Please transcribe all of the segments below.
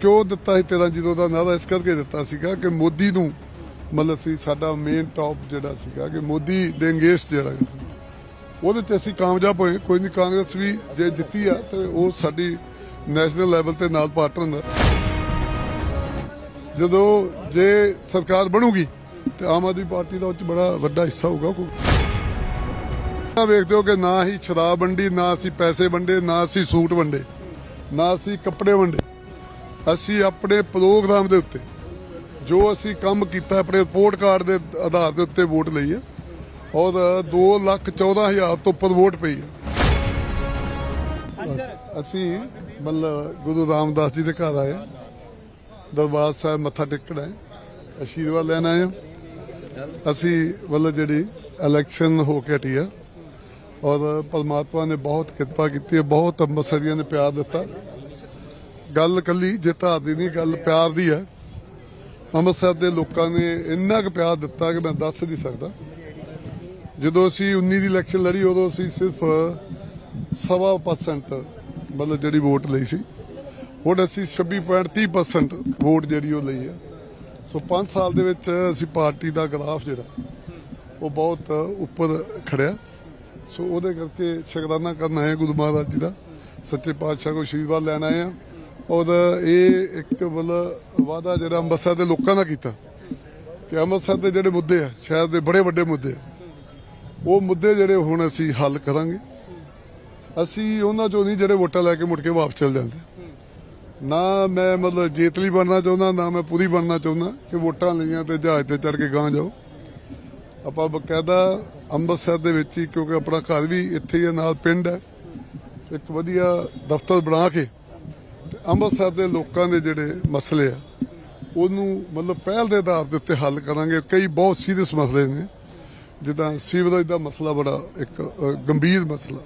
ਕਿਉਂ ਦਿੱਤਾ ਸੀ 13 ਜ਼ੀਰੋ ਦਾ ਨਾਰਾ ਇਸ ਕਰਕੇ ਦਿੱਤਾ ਸੀਗਾ ਕਿ ਮੋਦੀ ਨੂੰ, ਮਤਲਬ ਸੀ ਸਾਡਾ ਮੇਨ ਟੌਪ ਜਿਹੜਾ ਸੀਗਾ ਕਿ ਮੋਦੀ ਦੇ ਅੰਗੇਸਟ ਜਿਹੜਾ ਉਹਦੇ ਤੇ ਅਸੀਂ ਕਾਮਯਾਬ ਹੋਏ। ਕੋਈ ਨਹੀਂ, ਕਾਂਗਰਸ ਵੀ ਜੇ ਜਿੱਤੀ ਆ ਤੇ ਉਹ ਸਾਡੀ ਨੈਸ਼ਨਲ ਲੈਵਲ ਤੇ ਨਾਲ ਪਾਰਟਨਰ ਹੈ ਜਦੋਂ ਜੇ ਸਰਕਾਰ ਬਣੂਗੀ ਤੇ ਆਮ ਆਦਮੀ ਪਾਰਟੀ ਦਾ ਉਹ ਬੜਾ ਵੱਡਾ ਹਿੱਸਾ ਹੋਊਗਾ ਕੋਈ। ਵੇਖਦੇ ਹੋ ਕਿ ਨਾ ਹੀ ਸ਼ਰਾਬ ਵੰਡੀ, ਨਾ ਅਸੀਂ ਪੈਸੇ ਵੰਡੇ, ਨਾ ਅਸੀਂ ਸੂਟ ਵੰਡੇ, ਨਾ ਅਸੀਂ ਕੱਪੜੇ ਵੰਡੇ। ਅਸੀਂ ਆਪਣੇ ਪ੍ਰੋਗਰਾਮ ਦੇ ਉੱਤੇ ਜੋ ਅਸੀਂ ਕੰਮ ਕੀਤਾ ਆਪਣੇ ਰਿਪੋਰਟ ਕਾਰਡ ਦੇ ਆਧਾਰ ਦੇ ਉੱਤੇ ਵੋਟ ਲਈ ਹੈ ਔਰ 2 ਲੱਖ 14 ਹਜ਼ਾਰ ਤੋਂ ਉੱਪਰ ਵੋਟ ਪਈ ਹੈ। ਅਸੀਂ ਮਤਲਬ ਗੁਰੂ ਰਾਮਦਾਸ ਜੀ ਦੇ ਘਰ ਆਏ। ਦਰਬਾਰ ਸਾਹਿਬ ਮੱਥਾ ਟੇਕਣਾ ਹੈ। ਅਸ਼ੀਰਵਾਦ ਲੈਣ ਆਏ ਹਾਂ। ਅਸੀਂ ਮਤਲਬ ਜਿਹੜੀ ਇਲੈਕਸ਼ਨ ਹੋ ਕੇ ਹਟੀ ਆ ਔਰ ਪਰਮਾਤਮਾ ਨੇ ਬਹੁਤ ਕਿਰਪਾ ਕੀਤੀ ਹੈ ਬਹੁਤ ਅੰਮ੍ਰਿਤਸਰੀਆਂ ਨੇ ਪਿਆਰ ਦਿੱਤਾ। ਗੱਲ ਕੱਲੀ ਜਿੱਤ ਹਾਰ ਦੀ ਨਹੀਂ, ਗੱਲ ਪਿਆਰ ਦੀ ਹੈ। ਅੰਮ੍ਰਿਤਸਰ ਦੇ ਲੋਕਾਂ ਨੇ ਇੰਨਾ ਕੁ ਪਿਆਰ ਦਿੱਤਾ ਕਿ ਮੈਂ ਦੱਸ ਨਹੀਂ ਸਕਦਾ। ਜਦੋਂ ਅਸੀਂ 19 ਦੀ ਇਲੈਕਸ਼ਨ ਲੜੀ, ਉਦੋਂ ਅਸੀਂ ਸਿਰਫ ਸਵਾ ਪਰਸੈਂਟ ਮਤਲਬ ਜਿਹੜੀ ਵੋਟ ਲਈ ਸੀ। ਹੁਣ ਅਸੀਂ 26.30% ਵੋਟ ਜਿਹੜੀ ਉਹ ਲਈ ਹੈ। ਸੋ 5 ਸਾਲ ਦੇ ਵਿੱਚ ਅਸੀਂ ਪਾਰਟੀ ਦਾ ਗ੍ਰਾਫ ਜਿਹੜਾ, ਉਹ ਬਹੁਤ ਉੱਪਰ ਖੜਿਆ। ਸੋ ਉਹਦੇ ਕਰਕੇ ਸ਼ੁਕਰਾਨਾ ਕਰਨ ਆਏ ਗੁਰੂ ਮਹਾਰਾਜ ਜੀ ਦਾ। ਸੱਚੇ ਪਾਤਸ਼ਾਹ ਕੋ ਆਸ਼ੀਰਵਾਦ ਲੈਣ ਆਏ ਆ ਔਰ ਇਹ ਇੱਕ ਮਤਲਬ ਵਾਅਦਾ ਜਿਹੜਾ ਅੰਮ੍ਰਿਤਸਰ ਦੇ ਲੋਕਾਂ ਦਾ ਕੀਤਾ ਕਿ ਅੰਮ੍ਰਿਤਸਰ ਦੇ ਜਿਹੜੇ ਮੁੱਦੇ ਆ, ਸ਼ਹਿਰ ਦੇ ਬੜੇ ਵੱਡੇ ਮੁੱਦੇ ਆ, ਉਹ ਮੁੱਦੇ ਜਿਹੜੇ ਹੁਣ ਅਸੀਂ ਹੱਲ ਕਰਾਂਗੇ। ਅਸੀਂ ਉਹਨਾਂ ਚੋਂ ਨਹੀਂ ਜਿਹੜੇ ਵੋਟਾਂ ਲੈ ਕੇ ਮੁੜ ਕੇ ਵਾਪਸ ਚਲ ਜਾਂਦੇ। ਨਾ ਮੈਂ ਮਤਲਬ ਜੇਤਲੀ ਬਣਨਾ ਚਾਹੁੰਦਾ, ਨਾ ਮੈਂ ਪੂਰੀ ਬਣਨਾ ਚਾਹੁੰਦਾ ਕਿ ਵੋਟਾਂ ਲਈਆਂ ਤੇ ਜਹਾਜ਼ ਤੇ ਚੜ ਕੇ ਗਾਂ ਜਾਓ। ਆਪਾਂ ਬਕਾਇਦਾ ਅੰਮ੍ਰਿਤਸਰ ਦੇ ਵਿੱਚ ਹੀ, ਕਿਉਂਕਿ ਆਪਣਾ ਘਰ ਵੀ ਇੱਥੇ ਹੀ ਹੈ ਨਾਲ ਪਿੰਡ ਹੈ। ਇੱਕ ਵਧੀਆ ਦਫ਼ਤਰ ਬਣਾ ਕੇ ਅੰਮ੍ਰਿਤਸਰ ਦੇ ਲੋਕਾਂ ਦੇ ਜਿਹੜੇ ਮਸਲੇ ਆ ਉਹਨੂੰ ਮਤਲਬ ਪਹਿਲ ਦੇ ਆਧਾਰ ਦੇ ਉੱਤੇ ਹੱਲ ਕਰਾਂਗੇ। ਕਈ ਬਹੁਤ ਸੀਰੀਅਸ ਮਸਲੇ ਨੇ। ਜਿੱਦਾਂ ਸੀਵਰੇਜ ਦਾ ਮਸਲਾ ਬੜਾ ਇੱਕ ਗੰਭੀਰ ਮਸਲਾ।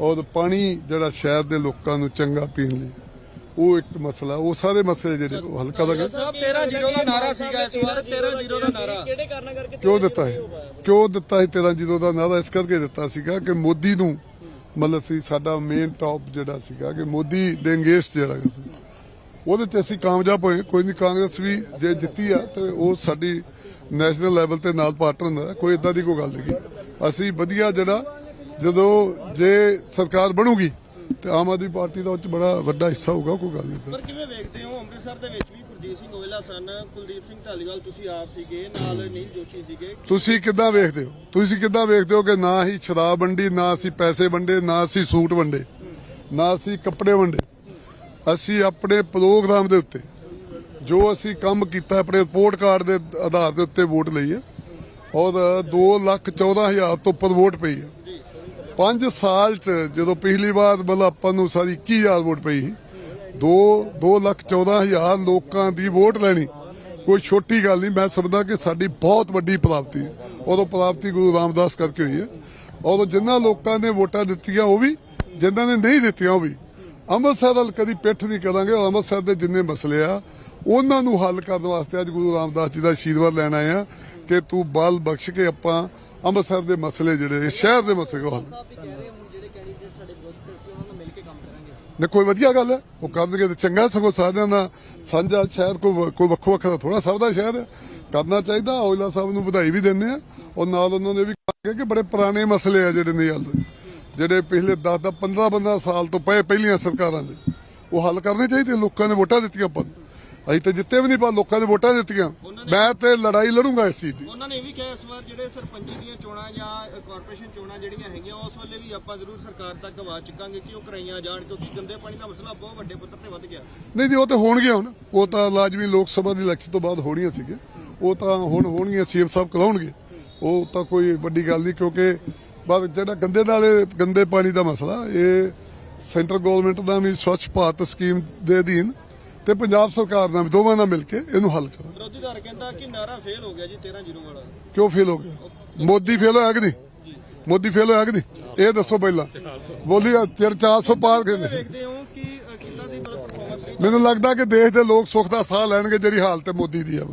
ਔਰ ਪਾਣੀ ਜਿਹੜਾ ਸ਼ਹਿਰ ਦੇ ਲੋਕਾਂ ਨੂੰ ਚੰਗਾ ਪੀਣ ਲਈ ਉਹ ਇੱਕ ਮਸਲਾ ਉਹ ਸਾਰੇ ਮਸਲੇ ਜਿਹੜੇ ਉਹ ਹੱਲ ਕਰਾਂਗੇ। ਸਾਹਿਬ 13 ਜ਼ੀਰੋ ਦਾ ਨਾਰਾ ਸੀਗਾ ਇਸ ਵਾਰ 13 ਜ਼ੀਰੋ ਦਾ ਨਾਰਾ। ਕਿਹੜੇ ਕਾਰਨਾਂ ਕਰਕੇ ਕਿਉਂ ਦਿੱਤਾ ਹੈ? ਕਿਉਂ ਦਿੱਤਾ ਹੈ 13 ਜ਼ੀਰੋ ਦਾ ਨਾਰਾ? ਇਸ ਕਰਕੇ ਦਿੱਤਾ ਸੀਗਾ ਕਿ ਮੋਦੀ ਨੂੰ ਮਤਲਬ ਸੀ ਸਾਡਾ ਮੇਨ ਟੌਪ ਜਿਹੜਾ ਸੀਗਾ ਕਿ ਮੋਦੀ ਦੇ ਅੰਗੇਸਟ ਜਿਹੜਾ ਉਹਦੇ ਤੇ ਅਸੀਂ ਕਾਮਯਾਬ ਹੋਏ। ਕੋਈ ਨਹੀਂ, ਕਾਂਗਰਸ ਵੀ ਜੇ ਜਿੱਤੀ ਆ ਤੇ ਉਹ ਸਾਡੀ ਨੈਸ਼ਨਲ ਲੈਵਲ ਤੇ ਨਾਲ ਪਾਰਟਨਰ ਹੁੰਦਾ ਕੋਈ ਇਦਾਂ ਦੀ ਕੋਈ ਗੱਲ ਨਹੀਂ। ਅਸੀਂ ਵਧੀਆ ਜਿਹੜਾ ਜਦੋਂ ਜੇ ਸਰਕਾਰ ਬਣੂਗੀ ਤੇ ਆਮ ਆਦਮੀ ਪਾਰਟੀ ਦਾ ਉਹ ਬੜਾ ਵੱਡਾ ਹਿੱਸਾ ਹੋਊਗਾ, ਕੋਈ ਗੱਲ ਨਹੀਂ। ਪਰ ਕਿਵੇਂ ਵੇਖਦੇ ਹੋ ਅੰਮ੍ਰਿਤਸਰ ਦੇ ਵਿੱਚ ਵੀ ਗੁਰਜੀਤ ਸਿੰਘ ਓਇਲਾ ਸਨ। ਕੁਲਦੀਪ ਸਿੰਘ ਢਾਲੀਵਾਲ ਤੁਸੀਂ ਆਪ ਸੀਗੇ। ਨਾਲ ਨੀਲ ਜੋਸ਼ੀ ਸੀਗੇ। ਤੁਸੀਂ ਕਿੱਦਾਂ ਵੇਖਦੇ ਹੋ? ਤੁਸੀਂ ਕਿੱਦਾਂ ਵੇਖਦੇ ਹੋ ਕਿ ਨਾ ਹੀ ਸ਼ਰਾਬ ਵੰਡੀ ਨਾ ਅਸੀਂ ਪੈਸੇ ਵੰਡੇ ਨਾ ਅਸੀਂ ਸੂਟ ਵੰਡੇ ਨਾ ਅਸੀਂ ਕੱਪੜੇ ਵੰਡੇ? ਅਸੀਂ ਆਪਣੇ ਪ੍ਰੋਗਰਾਮ ਦੇ ਉੱਤੇ ਜੋ ਅਸੀਂ ਕੰਮ ਕੀਤਾ ਆਪਣੇ ਰਿਪੋਰਟ ਕਾਰਡ ਦੇ ਆਧਾਰ ਦੇ ਉੱਤੇ ਵੋਟ ਲਈ ਹੈ ਔਰ 2 ਲੱਖ 14 ਹਜ਼ਾਰ ਤੋਂ ਉੱਪਰ ਵੋਟ ਪਈ ਹੈ। 5 ਸਾਲ ਚ ਜਦੋਂ ਪਿਛਲੀ ਵਾਰ ਮਤਲਬ ਆਪਾਂ ਨੂੰ ਸਾਰੀ 21000 ਵੋਟ ਪਈ ਸੀ 2 2 ਲੱਖ 14 ਹਜ਼ਾਰ ਲੋਕਾਂ ਦੀ ਵੋਟ ਲੈਣੀ। ਕੋਈ ਛੋਟੀ ਗੱਲ ਨਹੀਂ, ਮੈਂ ਸਮਝਦਾ ਕਿ ਸਾਡੀ ਬਹੁਤ ਵੱਡੀ ਪ੍ਰਾਪਤੀ ਹੈ। ਉਦੋਂ ਪ੍ਰਾਪਤੀ ਗੁਰੂ ਰਾਮਦਾਸ ਕਰਕੇ ਹੋਈ ਹੈ। ਉਦੋਂ ਜਿਨ੍ਹਾਂ ਲੋਕਾਂ ਨੇ ਵੋਟਾਂ ਦਿੱਤੀਆਂ, ਉਹ ਵੀ ਜਿਨ੍ਹਾਂ ਨੇ ਨਹੀਂ ਦਿੱਤੀਆਂ, ਉਹ ਵੀ। ਅੰਮ੍ਰਿਤਸਰ ਵੱਲ ਕਦੀ ਪਿੱਠ ਨਹੀਂ ਕਰਾਂਗੇ, ਔਰ ਅੰਮ੍ਰਿਤਸਰ ਦੇ ਜਿੰਨੇ ਮਸਲੇ ਆ, ਉਹਨਾਂ ਨੂੰ ਹੱਲ ਕਰਨ ਵਾਸਤੇ ਅੱਜ ਗੁਰੂ ਰਾਮਦਾਸ ਜੀ ਦਾ ਆਸ਼ੀਰਵਾਦ ਲੈਣ ਆਏ ਆ ਕਿ ਤੂੰ ਬਲ ਬਖਸ਼ ਕੇ ਆਪਾਂ ਅੰਮ੍ਰਿਤਸਰ ਦੇ ਮਸਲੇ ਜਿਹੜੇ ਸ਼ਹਿਰ ਦੇ ਮਸਲੇ ਉਹ ਹੱਲ ਸਾਹਿਬ ਵੀ ਕਹਿ ਰਹੇ ਹੁਣ ਜਿਹੜੇ ਕੈਂਡੀਡੇਟ ਸਾਡੇ ਵਿਰੋਧ ਤੇ ਸੀ ਉਹਨਾਂ ਨਾਲ ਮਿਲ ਕੇ ਕੰਮ ਕਰਾਂਗੇ ਨੇ ਕੋਈ ਵਧੀਆ ਗੱਲ ਹੈ। ਉਹ ਕਰਨਗੇ ਤੇ ਚੰਗਾ, ਸਗੋਂ ਸਾਰਿਆਂ ਦਾ ਸਾਂਝਾ ਸ਼ਹਿਰ ਕੋਈ ਕੋਈ ਵੱਖੋ ਵੱਖਰਾ ਥੋੜਾ ਸਭ ਦਾ ਸ਼ਹਿਰ ਹੈ। ਕਰਨਾ ਚਾਹੀਦਾ, ਔਜਲਾ ਸਾਹਿਬ ਨੂੰ ਵਧਾਈ ਵੀ ਦਿੰਦੇ ਆ ਔਰ ਨਾਲ ਉਹਨਾਂ ਨੇ ਵੀ ਕਿਹਾ ਕਿ ਬੜੇ ਪੁਰਾਣੇ ਮਸਲੇ ਆ ਜਿਹੜੇ ਨੇ ਹੱਲ। ਜਿਹੜੇ ਪਿਛਲੇ 10 10 15 15 ਸਾਲ ਤੋਂ ਪਏ ਪਹਿਲੀਆਂ ਸਰਕਾਰਾਂ ਦੇ। ਉਹ ਹੱਲ ਕਰਨੇ ਚਾਹੀਦੇ, ਲੋਕਾਂ ਨੇ ਵੋਟਾਂ ਦਿੱਤੀਆਂ ਆਪਾਂ ਨੂੰ। ਅਸੀਂ ਤਾਂ ਜਿੱਤੇ ਵੀ ਨਹੀਂ, ਪਰ ਲੋਕਾਂ ਨੇ ਵੋਟਾਂ ਦਿੱਤੀਆਂ। ਮੈਂ ਤੇ ਲੜਾਈ ਲੜੂੰਗਾ ਇਸ ਚੀਜ਼ ਦੀ। ਉਹਨਾਂ ਨੇ ਇਹ ਵੀ ਕਿਹਾ ਇਸ ਵਾਰ ਜਿਹੜੇ ਸਰਪੰਚੀ ਦੀਆਂ ਚੋਣਾਂ ਜਾਂ ਕਾਰਪੋਰੇਸ਼ਨ ਚੋਣਾਂ ਜਿਹੜੀਆਂ ਹੈਗੀਆਂ ਉਸ ਵੇਲੇ ਵੀ ਆਪਾਂ ਜ਼ਰੂਰ ਸਰਕਾਰ ਤੱਕ ਆਵਾਜ਼ ਚੁੱਕਾਂਗੇ ਕਿ ਉਹ ਕਰਾਈਆਂ ਜਾਣ ਕਿਉਂਕਿ ਗੰਦੇ ਪਾਣੀ ਦਾ ਮਸਲਾ ਬਹੁਤ ਵੱਡੇ ਪੱਧਰ ਤੇ ਵੱਧ ਗਿਆ। ਨਹੀਂ ਜੀ ਉਹ ਤੇ ਹੋਣਗੀਆਂ ਹੁਣ। ਉਹ ਤਾਂ ਲਾਜ਼ਮੀ ਲੋਕ ਸਭਾ ਦੀ ਇਲੈਕਸ਼ਨ ਤੋਂ ਬਾਅਦ ਹੋਣੀਆਂ ਸੀਗੇ ਉਹ ਤਾਂ ਹੁਣ ਹੋਣਗੀਆਂ ਸੀਐਮ ਸਾਹਿਬ ਕਰਾਉਣਗੇ। ਉਹ ਤਾਂ ਕੋਈ ਵੱਡੀ ਗੱਲ ਨਹੀਂ ਕਿਉਂਕਿ ਬਸ ਜਿਹੜਾ ਗੰਦੇ ਨਾਲੇ ਗੰਦੇ ਪਾਣੀ ਦਾ ਮਸਲਾ ਇਹ ਸੈਂਟਰ ਗਵਰਨਮੈਂਟ ਦਾ ਵੀ ਸਵੱਛ ਭਾਰਤ ਸਕੀਮ ਦੇ ਅਧੀਨ ਤੇ ਪੰਜਾਬ ਸਰਕਾਰ ਨਾਲ ਦੋਵਾਂ ਨਾਲ ਮਿਲ ਕੇ ਇਹਨੂੰ ਹੱਲ ਕਰਾਂ। ਵਿਰੋਧੀ ਧਿਰ ਕਹਿੰਦਾ ਕਿ ਨਾਰਾ ਫੇਲ ਹੋ ਗਿਆ ਜੀ 13 ਜ਼ੀਰੋ ਵਾਲਾ। ਕਿਉਂ ਫੇਲ ਹੋ ਗਿਆ? ਮੋਦੀ ਫੇਲ ਹੋਇਆ ਕਿ ਨਹੀਂ? ਮੋਦੀ ਫੇਲ ਹੋਇਆ ਕਿ ਨਹੀਂ? ਇਹ ਦੱਸੋ ਪਹਿਲਾਂ। ਬੋਲੀ ਤੇਰੇ 400 ਪਾਰ ਕਹਿੰਦੇ। ਮੈਨੂੰ ਲੱਗਦਾ ਕਿ ਦੇਸ਼ ਦੇ ਲੋਕ ਸੁੱਖ ਦਾ ਸਾਹ ਲੈਣਗੇ ਜਿਹੜੀ ਹਾਲਤ ਮੋਦੀ ਦੀ ਹੈ